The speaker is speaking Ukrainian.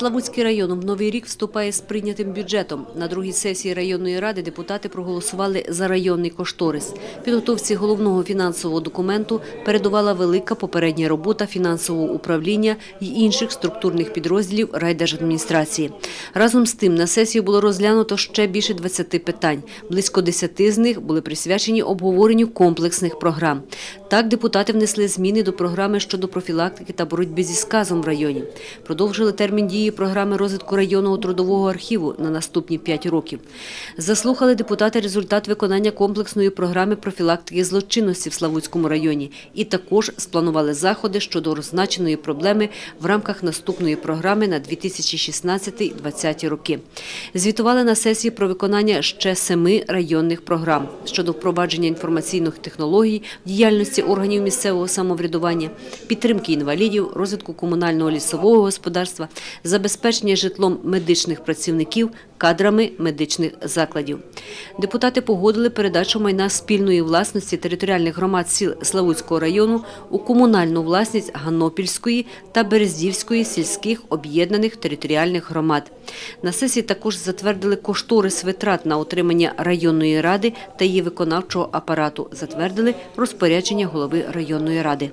Славутський район в новий рік вступає з прийнятим бюджетом. На другій сесії районної ради депутати проголосували за районний кошторис. Підготовці головного фінансового документу передувала велика попередня робота фінансового управління і інших структурних підрозділів райдержадміністрації. Разом з тим на сесію було розглянуто ще більше 20 питань. Близько 10 з них були присвячені обговоренню комплексних програм. Так депутати внесли зміни до програми щодо профілактики та боротьби зі сказом в районі. Продовжили термін дії програми розвитку районного трудового архіву на наступні 5 років. Заслухали депутати результат виконання комплексної програми профілактики злочинності в Славутському районі і також спланували заходи щодо роззначеної проблеми в рамках наступної програми на 2016-2020 роки. Звітували на сесії про виконання ще семи районних програм щодо впровадження інформаційних технологій діяльності органів місцевого самоврядування, підтримки інвалідів, розвитку комунального лісового господарства, забезпечення житлом медичних працівників, кадрами медичних закладів. Депутати погодили передачу майна спільної власності територіальних громад сіл Славутського району у комунальну власність Ганопільської та Берездівської сільських об'єднаних територіальних громад. На сесії також затвердили кошторис витрат на отримання районної ради та її виконавчого апарату. Затвердили розпорядження голови районної ради.